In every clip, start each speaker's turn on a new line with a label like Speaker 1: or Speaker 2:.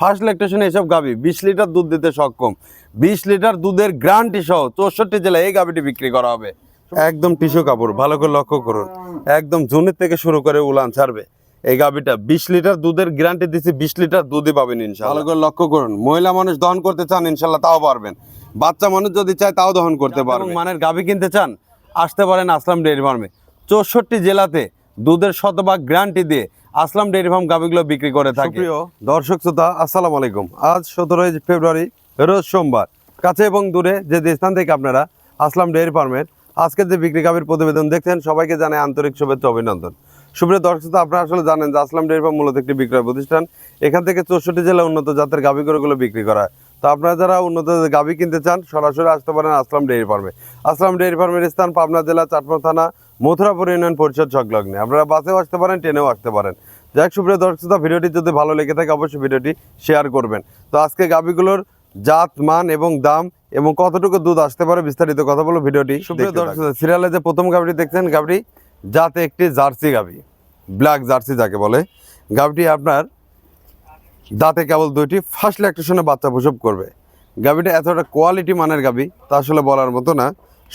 Speaker 1: First ল্যাকটেশনে এসব গাভি বিশ লিটার দুধ দিতে সক্ষম। বিশ লিটার দুধের গ্রান্টি সহ চৌষট্টি জেলায় এই গাভিটি বিক্রি করা হবে। একদম টিস্যু কাপড় ভালো করে লক্ষ্য করুন। একদম জুনের থেকে শুরু করে উলান ছাড়বে। এই গাভিটা বিশ লিটার দুধের গ্যারান্টি দিচ্ছি বিশ লিটার দুধই পাবেন ইনশাল্লাহ। ভালো করে লক্ষ্য করুন। মহিলা মানুষ দহন করতে চান ইনশাল্লাহ তাও পারবেন। বাচ্চা মানুষ যদি চায় তাও দহন করতে পারবেন মানের গাভি কিনতে চান আসতে পারেন আসলাম ডেয়ারি ফার্মে। চৌষট্টি জেলাতে দুধের শতভাগ গ্যারান্টি দিয়ে আসলাম ডেয়ারি ফার্ম গাভিগুলো বিক্রি করে থাকে। দর্শক শ্রোতা আসসালামু আলাইকুম। আজ সতেরোই ফেব্রুয়ারি রোজ সোমবার। কাছে এবং দূরে যে স্থান থেকে আপনারা আসলাম ডেয়ারি ফার্মের আজকের যে বিক্রি গাভীর প্রতিবেদন দেখছেন সবাইকে জানাই আন্তরিক শুভেচ্ছা অভিনন্দন। সুপ্রিয় দর্শক শ্রোতা, আপনারা আসলে জানেন যে আসলাম ডেয়ারি ফার্ম মূলত একটি বিক্রয় প্রতিষ্ঠান। এখান থেকে চৌষট্টি জেলা উন্নত জাতের গাভী গরুগুলো বিক্রি করা হয়। তো আপনারা যারা উন্নত গাভী কিনতে চান সরাসরি আসতে পারেন আসলাম ডেয়ারি ফার্মে আসলাম ডেয়ারি ফার্মের স্থান পাবনা জেলা চাটমোর থানা মথুরাপুর ইউনিয়ন পরিষদ সংলগ্নে। আপনারা বাসেও আসতে পারেন ট্রেনেও আসতে পারেন। যাই হোক সুপ্রিয় দর্শক শ্রোতা, ভিডিওটি যদি ভালো লেগে থাকে অবশ্যই ভিডিওটি শেয়ার করবেন। তো আজকে গাভীগুলোর জাত মান এবং দাম এবং কতটুকু দুধ আসতে পারে বিস্তারিত কথা বলো ভিডিওটি সুপ্রিয় দর্শক সিরিয়ালে যে প্রথম গাভীটি দেখছেন গাভীটি জাতে একটি জার্সি গাভী ব্ল্যাক জার্সি যাকে বলে। গাভীটি আপনার দাঁতে কেবল দুইটি ফার্স্ট ল্যাকটেশনে বাচ্চা প্রসব করবে। গাভীটা এতটা কোয়ালিটি মানের গাভী তা আসলে বলার মতো না।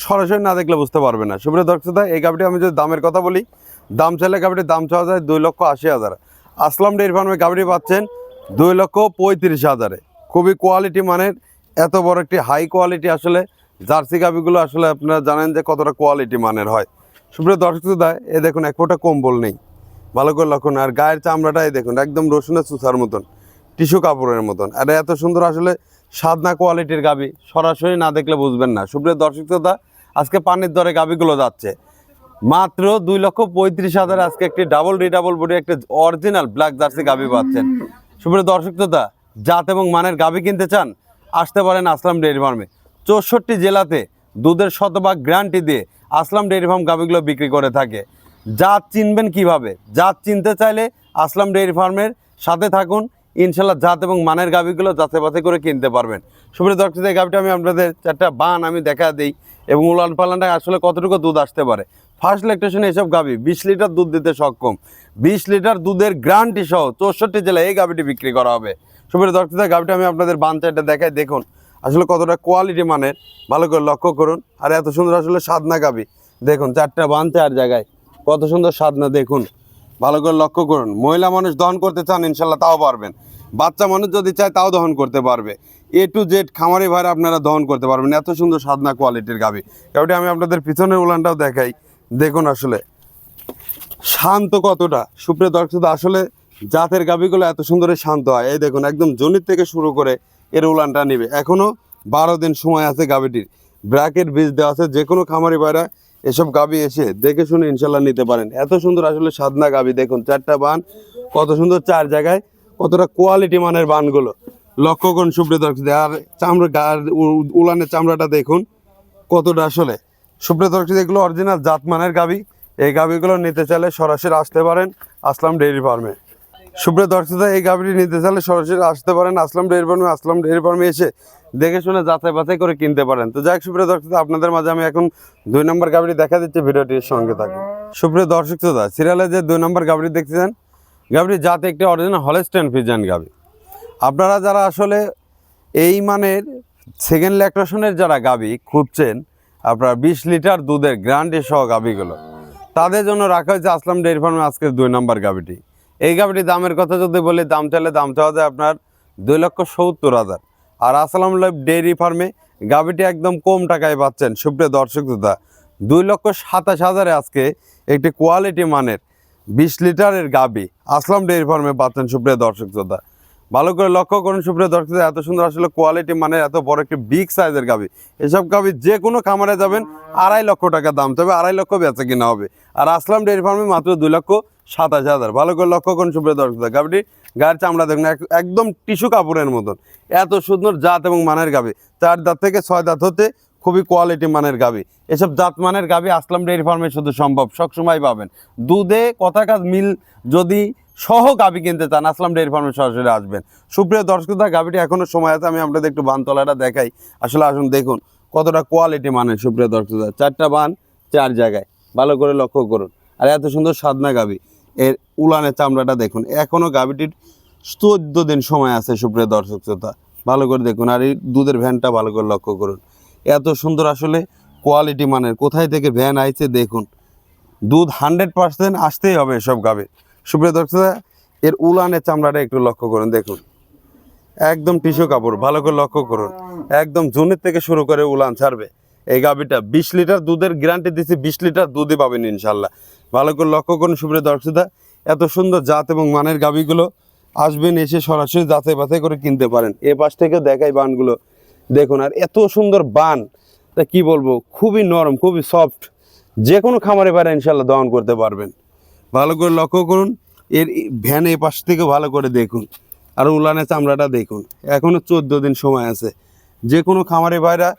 Speaker 1: সরাসরি না দেখলে বুঝতে পারবে না। সুপ্রিয় দর্শক শ্রোতা, এই গাভীটি আমি যদি দামের কথা বলি দাম চাইলে গাভীটির দাম চাওয়া যায় দুই লক্ষ আশি হাজার। আসলাম ডেয়ারি ফার্মে গাভীটি পাচ্ছেন দুই লক্ষ পঁয়ত্রিশ হাজারে। খুবই কোয়ালিটি মানের এত বড় একটি হাই কোয়ালিটি আসলে জার্সি গাভীগুলো আসলে আপনারা জানেন যে কতটা কোয়ালিটি মানের হয়। সুপ্রিয় দর্শক শ্রোতা, এ দেখুন এক ফোঁটা কম্বল নেই। ভালো করে লক্ষণ আর গায়ের চামড়াটাই দেখুন একদম রসুনের চুষার মতন। টিস্যু কাপড়ের মতন। আর এত সুন্দর আসলে সাদনা কোয়ালিটির গাবি। সরাসরি না দেখলে বুঝবেন না। সুপ্রিয় দর্শক শ্রোতা, আজকে পানির দরে গাবিগুলো যাচ্ছে। মাত্র দুই লক্ষ পঁয়ত্রিশ হাজার আজকে একটি ডাবল রিডাবল বডি একটি অরিজিনাল ব্ল্যাক জার্সি গাবি পাচ্ছেন। সুপ্রিয় দর্শক শ্রোতা, জাত এবং মানের গাবি কিনতে চান আসতে পারেন আসলাম ডেয়ারি ফার্মে। চৌষট্টি জেলাতে দুধের শতভাগ গ্যারান্টি দিয়ে আসলাম ডেয়ারি ফার্ম গাবিগুলো বিক্রি করে থাকে। জাত চিনবেন কীভাবে? জাত চিনতে চাইলে আসলাম ডেয়ারি ফার্মের সাথে থাকুন। ইনশাল্লাহ জাত এবং মানের গাভিগুলো যাচাই বাছাই করে কিনতে পারবেন। সুপ্রিয় দর্শক, এই গাভিটা আমি আপনাদের চারটা বান আমি দেখা দিই এবং উলান পালানটা আসলে কতটুকু দুধ আসতে পারে। ফার্স্ট ল্যাকটেশনে এসব গাভি, বিশ লিটার দুধ দিতে সক্ষম। বিশ লিটার দুধের গ্রান্টি সহ চৌষট্টি জেলায় এই গাভিটি বিক্রি করা হবে। সুপ্রিয় দর্শক গাভিটা আমি আপনাদের বান চারটা দেখাই। দেখুন, আসলে কতটা কোয়ালিটি মানের। ভালো করে লক্ষ্য করুন। আর এত সুন্দর আসলে সাদনা গাভি। দেখুন, চারটা বান চার জায়গায়। কত সুন্দর সাদনা দেখুন। ভালো করে লক্ষ্য করুন। মহিলা মানুষ দহন করতে চান, ইনশাল্লাহ তাও পারবেন। বাচ্চা মানুষ যদি চায় তাও দহন করতে পারবে। এ টু জেড খামারি ভাইরা আপনারা দহন করতে পারবেন। এত সুন্দর সাদনা কোয়ালিটির গাভি। গাভিটি আমি আপনাদের পিছনের উলানটাও দেখাই। দেখুন আসলে। শান্ত কতটা? সুপ্রিয় দর্শক আসলে জাতের গাভিগুলো এত সুন্দর শান্ত হয়। এই দেখুন, একদম জনির থেকে শুরু করে এর উলানটা নেবে। এখনও বারো দিন সময় আছে গাভিটির। ব্র্যাকেট বীজ দেওয়া আছে। যে কোনো খামারি ভাইরা এসব গাভি এসে দেখে শুনে ইনশাল্লাহ নিতে পারেন। এত সুন্দর আসলে সাদনা গাবি দেখুন, চারটা বান, কত সুন্দর চার জায়গায় কতটা কোয়ালিটি মানের বানগুলো। লক্ষ্য করুন দর্শক, আর চামড়া গার উলানের চামড়াটা দেখুন কতটা আসলে। দর্শক এগুলো অরিজিনাল জাতমানের গাবি, এই গাবিগুলো নিতে চাইলে সরাসরি আসতে পারেন আসলাম ডেয়ারি ফার্মে। সুপ্রিয় দর্শক এই গাভিটি নিতে চাইলে সরাসরি আসতে পারেন আসলাম ডেয়ারি ফার্মে, আসলাম ডেয়ারি ফার্মে এসে দেখে শুনে যাচাই বাছাই করে কিনতে পারেন। তো যাই সুপ্রিয় দর্শক, আপনাদের মাঝে আমি এখন দুই নম্বর গাভিটি দেখা দিচ্ছি, ভিডিওটির সঙ্গে থাকুন। সুপ্রিয় দর্শক, শ্রোতা সিরিয়ালে যে দুই নম্বর গাভিটি দেখতেছেন গাভিটি জাতে একটি অরিজিনাল হলেস্টেন ফিজান গাভী। আপনারা যারা আসলে এই মানের সেকেন্ড ল্যাকটেশনের যারা গাবি খুঁজছেন, আপনার বিশ লিটার দুধের গ্রান্ডি সহ গাভীগুলো। তাদের জন্য রাখা হয়েছে আসলাম ডেয়ারি ফার্মে আজকের দুই নম্বর গাভীটি। এই গাবিটি দামের কথা যদি বলি, দাম চাইলে দাম চাওয়া যায় আপনার দুই লক্ষ সত্তর হাজার। আর আসলাম লাইফ ডেয়ারি ফার্মে গাভীটি একদম কম টাকায় পাচ্ছেন সুপ্রিয় দর্শক দুই লক্ষ সাতাশ হাজারে আজকে একটি কোয়ালিটি মানের বিশ লিটারের গাবি। আসলাম ডেয়ারি ফার্মে পাচ্ছেন সুপ্রিয় দর্শক শ্রোতা। ভালো করে লক্ষ্য করুন সুপ্রিয় দর্শক এত সুন্দর আসলে কোয়ালিটি মানে এত বড় একটি বিগ সাইজের গাবি। এসব গাবি যে কোনো খামারে যাবেন, আড়াই লক্ষ টাকা দাম। তবে আড়াই লক্ষ বেচা কিনা হবে। আর আসলাম ডেয়ারি ফার্মে মাত্র দুই লক্ষ সাতাশ হাজার। ভালো করে লক্ষ্য করুন সুপ্রিয় দর্শক গাবিটি গায়ের চামড়া দেখুন, এক- একদম টিস্যু কাপড়ের মতন। এত সুন্দর জাত এবং মানের গাবি। চার দাঁত থেকে ছয় দাঁত হতে খুবই কোয়ালিটি মানের গাবি। এসব জাত মানের গাবি আসলাম ডেয়ারি ফার্মে শুধু সম্ভব, সবসময় পাবেন। দুধে কথা কাজ মিল যদি সহ গাবি কিনতে চান, আসলাম ডেয়ারি ফার্মে সরাসরি আসবেন। সুপ্রিয় দর্শকতা গাবিটি এখনও সময় আছে, আমি আপনাদের একটু বানতলাটা দেখাই। আসলে আসুন, দেখুন কতটা কোয়ালিটি মানের, সুপ্রিয় দর্শকতা চারটা বান, চার জায়গায়। ভালো করে লক্ষ্য করুন। আর এত সুন্দর সাদনা গাবি। এর উলানের চামড়াটা দেখুন। এখনও গাবিটির চোদ্দ দিন সময় আছে, সুপ্রিয় দর্শক শ্রোতা। ভালো করে দেখুন। আর এই দুধের ভ্যানটা ভালো করে লক্ষ্য করুন। এত সুন্দর আসলে কোয়ালিটি মানের। কোথায় থেকে ভ্যান আইছে দেখুন। দুধ হান্ড্রেড পার্সেন্ট আসতেই হবে এসব গাবে। সুপ্রিয় দর্শক, এর উলানের চামড়াটা একটু লক্ষ্য করুন, দেখুন। একদম টিস্যু কাপড়, ভালো করে লক্ষ্য করুন। একদম জুনের থেকে শুরু করে উলান ছাড়বে। এই গাবিটা বিশ লিটার দুধের গ্যারান্টি দিচ্ছি বিশ লিটার দুধই পাবেন ইনশাল্লাহ ভালো করে লক্ষ্য করুন, সুপ্রিয় দর্শকদা এত সুন্দর জাত এবং মানের গাবিগুলো আসবেন এসে সরাসরি যাচাই বাছাই করে কিনতে পারেন। এ পাশ থেকে দেখাই বানগুলো। দেখুন, আর এত সুন্দর বান, তা কি বলব? খুবই নরম, খুবই সফট যে কোনো খামারে পারে ইনশাল্লাহ দহন করতে পারবেন। ভালো করে লক্ষ্য করুন, এর ভ্যান এই পাশ থেকে ভালো করে দেখুন। আর উলানের চামড়াটা দেখুন এখনও চোদ্দ দিন সময় আছে। যে কোনো খামারে বাইরা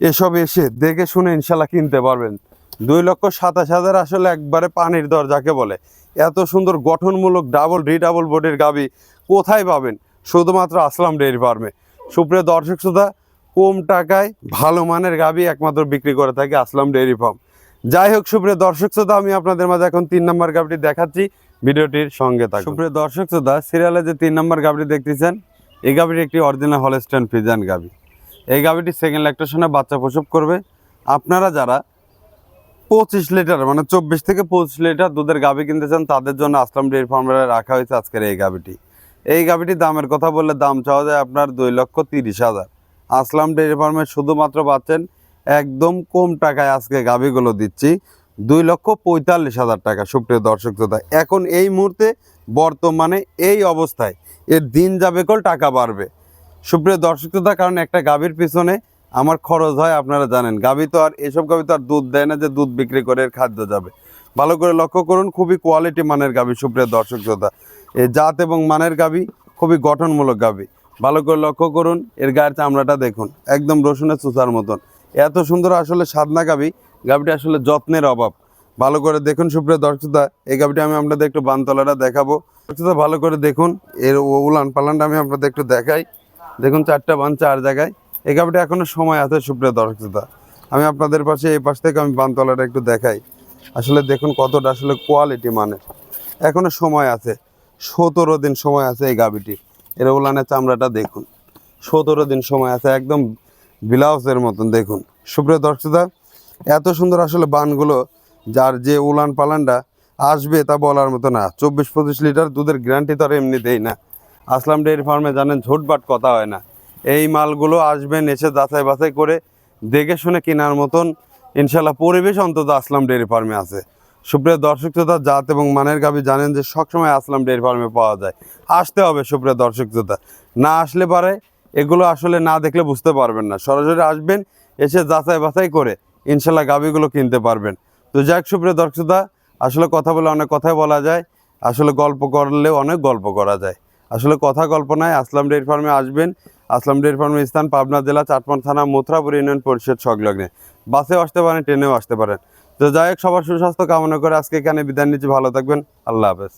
Speaker 1: এসব এসে দেখে শুনে ইনশাল্লাহ কিনতে পারবেন। দুই লক্ষ সাতাশ হাজার আসলে একবারে পানির দর যাকে বলে। এত সুন্দর গঠনমূলক ডাবল ডাবল বোর্ডের গাবি কোথায় পাবেন? শুধুমাত্র আসলাম ডেয়ারি ফার্মে। সুপ্রিয় দর্শক শ্রোতা, কম টাকায় ভালো মানের গাবি একমাত্র বিক্রি করে থাকে আসলাম ডেয়ারি ফার্ম যাই হোক, সুপ্রিয় দর্শক শ্রোতা, আমি আপনাদের মাঝে এখন তিন নম্বর গাবিটি দেখাচ্ছি। ভিডিওটির সঙ্গে থাকুন। সুপ্রিয় দর্শক শ্রোতা সিরিয়ালে যে তিন নম্বর গাবিটি দেখতেছেন, এই গাবিটি একটি অরিজিনাল হলস্টেন ফিজান গাবি। এই গাবিটি সেকেন্ড ল্যাকটেশনে বাচ্চা প্রসব করবে। আপনারা যারা পঁচিশ লিটার মানে চব্বিশ থেকে পঁচিশ লিটার দুধের গাভি কিনতে চান, তাদের জন্য আসলাম ডেয়ারি ফার্মে রাখা হয়েছে আজকের এই গাভিটি এই গাভিটির দামের কথা বললে দাম চাওয়া যায় আপনার দুই লক্ষ তিরিশ হাজার। আসলাম ডেয়ারি ফার্মে শুধুমাত্র পাচ্ছেন একদম কম টাকায় আজকে গাভিগুলো দিচ্ছি, দুই লক্ষ পঁয়তাল্লিশ হাজার টাকা। সুপ্রিয় দর্শক শ্রোতা, এখন এই মুহূর্তে বর্তমানে এই অবস্থায় এর দিন যাবে কল টাকা বাড়বে। সুপ্রিয় দর্শক শ্রোতা, কারণ একটা গাভীর পিছনে আমার খরচ হয়, আপনারা জানেন। গাভী তো আর, এসব গাভী তো আর দুধ দেয় না যে দুধ বিক্রি করে খাদ্য যাবে। ভালো করে লক্ষ্য করুন, খুবই কোয়ালিটি মানের গাবি, সুপ্রিয় দর্শক শ্রোতা। এই জাত এবং মানের গাবি খুবই গঠনমূলক গাবি। ভালো করে লক্ষ্য করুন, এর গায়ের চামড়াটা দেখুন, একদম রসুনের চুচার মতন। এত সুন্দর আসলে সাদনা গাবি গাভীটা আসলে যত্নের অভাব। ভালো করে দেখুন, সুপ্রিয় দর্শকতা এই গাভীটা আমি আপনাদের একটু বানতলাটা দেখাবো। দর্শকতা ভালো করে দেখুন, এর উলান পালানটা আমি আপনাদের একটু দেখাই। দেখুন, চারটা বান চার জায়গায়। এই গাভীটা এখনও সময় আছে, সুপ্রিয় দর্শকতা আমি আপনাদের পাশে এই পাশ থেকে আমি বানতলাটা একটু দেখাই। আসলে দেখুন কতটা আসলে কোয়ালিটি মানের। এখনও সময় আছে, সতেরো দিন সময় আছে এই গাভীটি। এর উলানের চামড়াটা দেখুন, সতেরো দিন সময় আছে, একদম ব্লাউজের মতন দেখুন। সুপ্রিয় দর্শকতা এত সুন্দর আসলে বানগুলো, যার যে উলান পালানটা আসবে তা বলার মতো না। চব্বিশ পঁচিশ লিটার দুধের গ্যারান্টি তো আর এমনি দেই না। আসলাম ডেয়ারি ফার্মে, জানেন ঝোটবাট কথা হয় না। এই মালগুলো আসবেন এসে যাচাই বাছাই করে দেখে শুনে কেনার মতন ইনশাল্লাহ পরিবেশ অন্তত আসলাম ডেয়ারি ফার্মে আছে। সুপ্রিয় দর্শক শ্রোতা, জাত এবং মানের গাবি জানেন যে সবসময় আসলাম ডেয়ারি ফার্মে পাওয়া যায়। আসতে হবে সুপ্রিয় দর্শক শ্রোতা। না আসলে পারে, এগুলো আসলে না দেখলে বুঝতে পারবেন না। সরাসরি আসবেন, এসে যাচাই বাছাই করে ইনশাল্লাহ গাবিগুলো কিনতে পারবেন। তো যাক সুপ্রিয় দর্শক আসলে কথা বলে অনেক কথাই বলা যায়। আসলে গল্প করলেও অনেক গল্প করা যায়। আসলে কথা গল্প নয়, আসলাম ডেয়ারি ফার্মে আসবেন আসলাম ডেয়ারি স্থান পাবনা জেলা, চাটমন থানা, মথুরাপুর ইউনিয়ন পরিষদ সংলগ্নে। বাসেও আসতে পারেন, ট্রেনেও আসতে পারেন। তো যাই হোক, সবার সুস্বাস্থ্য কামনা করে আজকে এখানে বিদায় নিচ্ছি। ভালো থাকবেন, আল্লাহ হাফেজ।